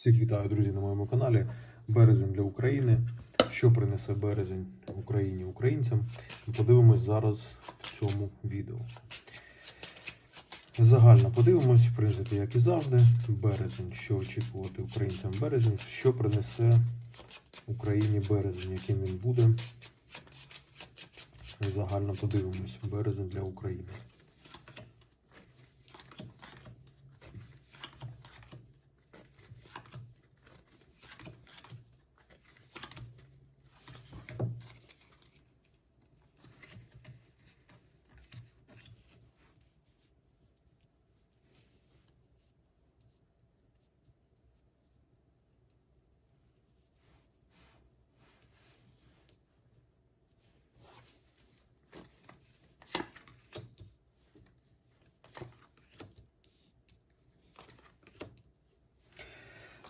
Всіх вітаю, друзі, на моєму каналі. Березень для України. Що принесе березень Україні українцям? Подивимось зараз в цьому відео. Загально подивимось, в принципі, як і завжди. Березень, що очікувати українцям березень, що принесе Україні березень, яким він буде. Загально подивимось. Березень для України.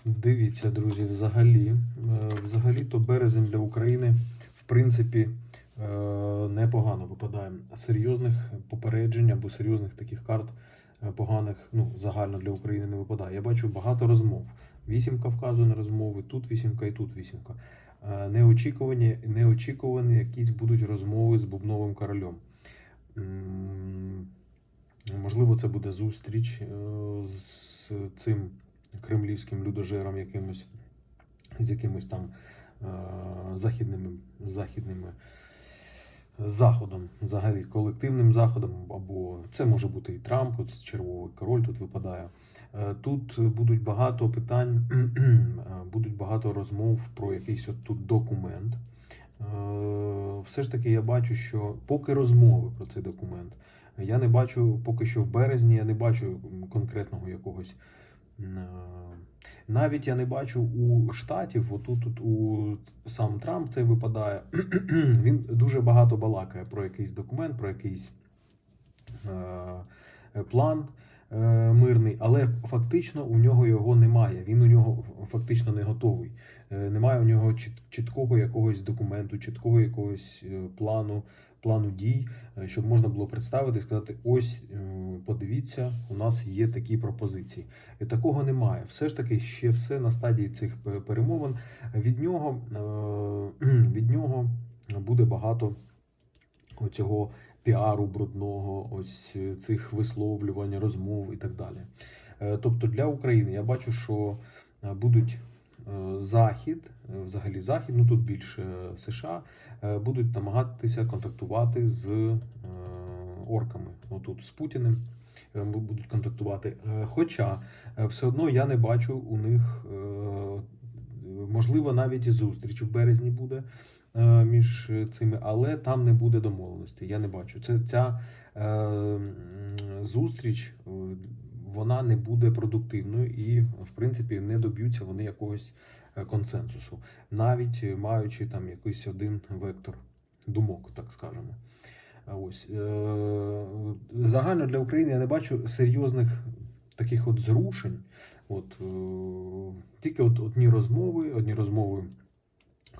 Дивіться, друзі, взагалі, е, взагалі то березень для України, в принципі, е, непогано випадає. Серйозних попереджень або серйозних таких карт е, поганих, ну, загально для України не випадає. Я бачу багато розмов. Вісімка вказує на розмови, тут вісімка і тут вісімка. Неочікувані, неочікувані якісь будуть розмови з бубновим королем. Можливо, це буде зустріч з цим кремлівським людожером якимось, з якимось там е, західними, західними заходом, взагалі колективним заходом, або це може бути і Трамп, от червовий король тут випадає. Е, Тут будуть багато питань, е, будуть багато розмов про якийсь от тут документ. Все ж таки я бачу, що поки розмови про цей документ, я не бачу поки що в березні, я не бачу конкретного якогось. Е, Навіть я не бачу у штатів, отут тут у сам Трамп це випадає. Він дуже багато балакає про якийсь документ, про якийсь е, план е, мирний, але фактично у нього його немає. Він у нього фактично не готовий. Немає у нього чіт- чіткого якогось документу, чіткого якогось плану, плану дій, е, щоб можна було представити і сказати: ось е, подивіться, у нас є такі пропозиції. І такого немає. Все ж таки, ще все на стадії цих перемовин. Від нього, е, від нього буде багато оцього піару брудного, ось цих висловлювань, розмов і так далі. Тобто для України я бачу, що будуть Захід, е, взагалі Захід, ну тут більше США, е, будуть намагатися контактувати з е, орками, отут з Путіним. е, Будуть контактувати. Е, Хоча е, все одно я не бачу у них, е, можливо, навіть зустріч в березні буде е, між цими, але там не буде домовленості. Я не бачу. Це ця е, зустріч. Вона не буде продуктивною і, в принципі, не доб'ються вони якогось е, консенсусу, навіть е, маючи там якийсь один вектор думок, так скажемо. Ось е, загально для України я не бачу серйозних таких от зрушень. От тільки от одні розмови, одні розмови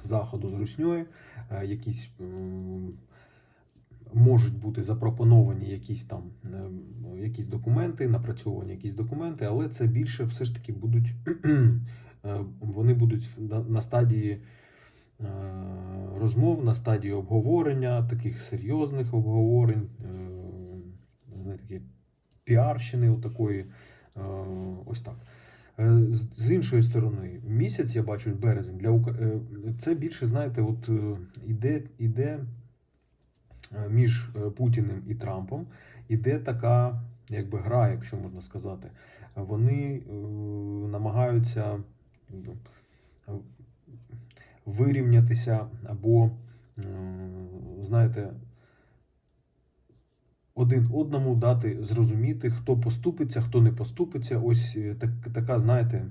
заходу з русньою, якісь можуть бути запропоновані якісь там е, якісь документи, напрацьовані якісь документи, але це більше все ж таки будуть е, вони будуть на, стадії е, розмов, на стадії обговорення, таких серйозних обговорень, такі піарщини, отакої, ось так. З іншої сторони, місяць я бачу березень для це більше, знаєте, от іде, іде між е, Путіним і Трампом, іде така, якби гра, якщо можна сказати. Вони е, намагаються е, вирівнятися або, е, знаєте, один одному дати зрозуміти, хто поступиться, хто не поступиться. Ось е, так, така, знаєте,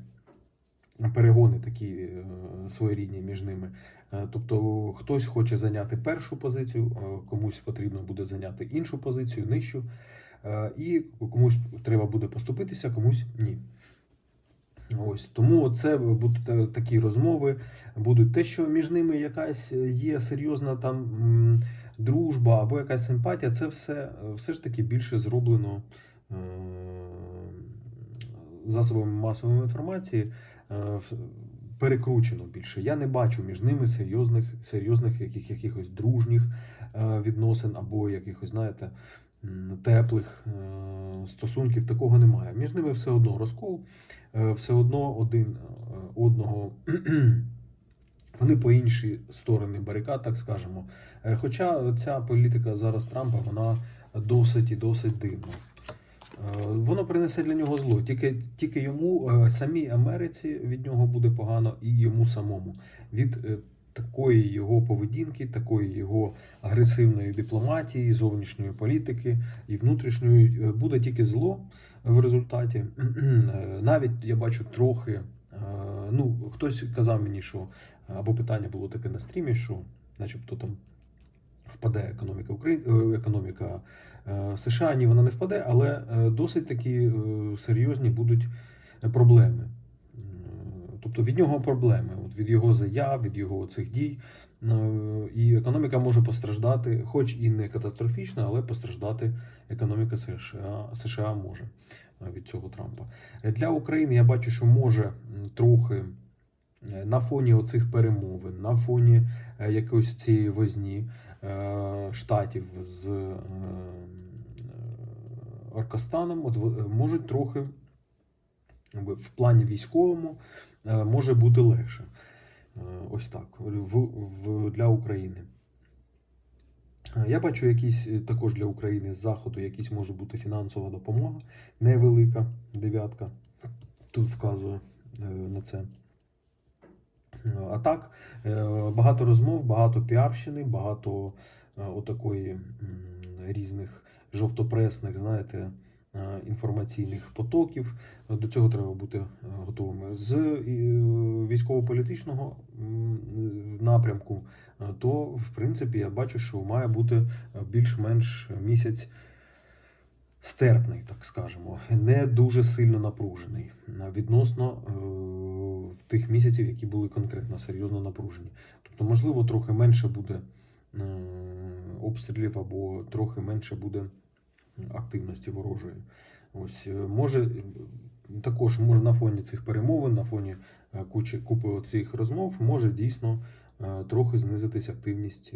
перегони такі е, своєрідні між ними. Е, Тобто хтось хоче зайняти першу позицію, е, комусь потрібно буде зайняти іншу позицію, нижчу, і комусь треба буде поступитися, комусь ні. Ось тому це будуть такі розмови, будуть те, що між ними якась є серйозна там дружба або якась симпатія, це все, все ж таки більше зроблено засобами масової інформації перекручено більше. Я не бачу між ними серйозних, серйозних яких, якихось дружніх е, відносин або якихось, знаєте, теплих е, стосунків. Такого немає. Між ними все одно розкол, е, все одно один е, одного. Вони по інші сторони барикад, так скажемо. Е, Хоча ця політика зараз Трампа вона досить і досить дивна. Е, Воно принесе для нього зло. Тільки, тільки йому, е, самій Америці від нього буде погано і йому самому. Від е, такої його поведінки, такої його агресивної дипломатії, зовнішньої політики і внутрішньої буде тільки зло в результаті. Навіть я бачу трохи. Ну, хтось казав мені, що або питання було таке на стрімі, що, начебто, там впаде економіка України, економіка е, США. Ні, вона не впаде, але е, досить такі е, серйозні будуть проблеми. Тобто від нього проблеми, от від його заяв, від його цих дій. Е, І економіка може постраждати, хоч і не катастрофічно, але постраждати економіка США, США може е, від цього Трампа. Е, Для України я бачу, що може трохи е, на фоні оцих перемовин, на фоні е, якоїсь цієї возні е, штатів з е, Оркостаном, от в- можуть трохи в плані військовому е, може бути легше. Е, Ось так, в, в, для України. Е, Я бачу якісь е, також для України з заходу, якісь може бути фінансова допомога, невелика дев'ятка. Тут вказує е, на це. А так, е, багато розмов, багато піарщини, багато е, отакої різних жовтопресних, знаєте, е, інформаційних потоків. До цього треба бути готовими. З військово-політичного напрямку, то в принципі я бачу, що має бути більш-менш місяць стерпний, так скажемо, не дуже сильно напружений відносно е, тих місяців, які були конкретно серйозно напружені. Тобто, можливо, трохи менше буде е, обстрілів або трохи менше буде активності ворожої. Ось е, може також може на фоні цих перемовин, на фоні е, кучі купи цих розмов, може дійсно е, трохи знизитись активність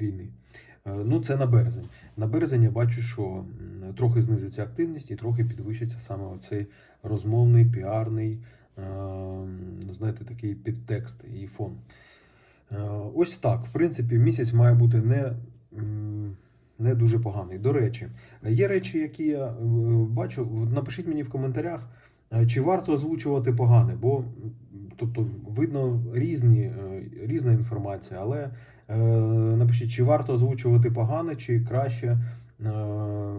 війни. Ну, це на березень. На березень я бачу, що трохи знизиться активність і трохи підвищиться саме оцей розмовний, піарний, е, знаєте, такий підтекст і фон. Е, Ось так. В принципі, місяць має бути не, не дуже поганий. До речі, є речі, які я е, бачу. Напишіть мені в коментарях, чи варто озвучувати погане, бо тобто видно різні, е, різна інформація, але е, напишіть, чи варто озвучувати погане, чи краще. Е,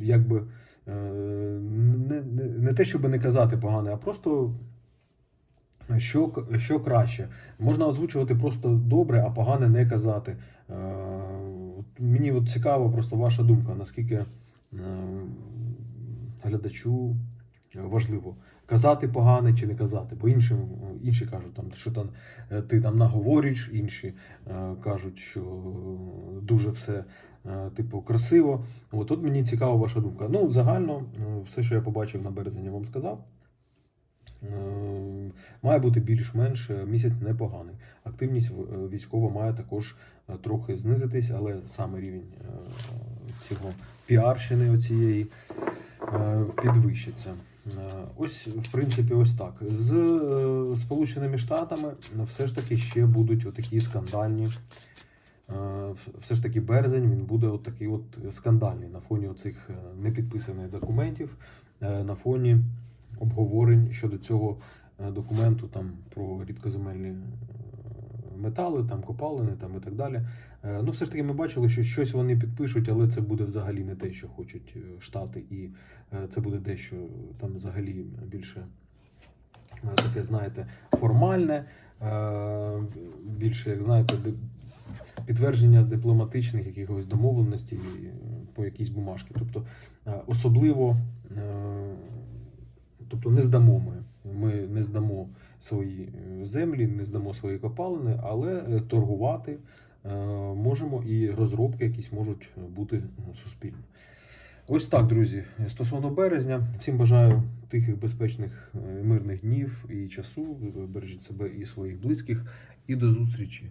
якби не, не, не те, щоб не казати погане, а просто що, що краще. Можна озвучувати просто добре, а погане не казати. Е, Мені от цікаво просто ваша думка, наскільки е, глядачу важливо казати погане чи не казати. Бо іншим, інші кажуть, там, що там е, ти там наговорюєш, інші е, кажуть, що дуже все е, типу красиво. От тут мені цікава ваша думка. Ну, загально, е, все, що я побачив на березень, я вам сказав. Е, Має бути більш-менш е, місяць непоганий. Активність е, військова має також е, трохи знизитись, але саме рівень е, цього піарщини оцієї е, підвищиться. Е, Ось, в принципі, ось так. З е, Сполученими Штатами все ж таки ще будуть отакі скандальні. е, Все ж таки березень він буде от такий от скандальний на фоні оцих е, непідписаних документів, на фоні обговорень щодо цього документу там про рідкоземельні метали, там копалини там і так далі. Е, Ну, все ж таки, ми бачили, що щось вони підпишуть, але це буде взагалі не те, що хочуть е, Штати, і е, це буде дещо там взагалі більше таке, знаєте, формальне, більше, як знаєте, підтвердження дипломатичних якихось домовленостей по якійсь бумажці. Тобто особливо, тобто не здамо ми. Ми не здамо свої е, землі, не здамо свої копалини, але е, торгувати е, можемо і розробки якісь можуть бути суспільні. Ось так, друзі. Стосовно березня, всім бажаю тихих, безпечних, мирних днів і часу. Бережіть себе і своїх близьких. І до зустрічі.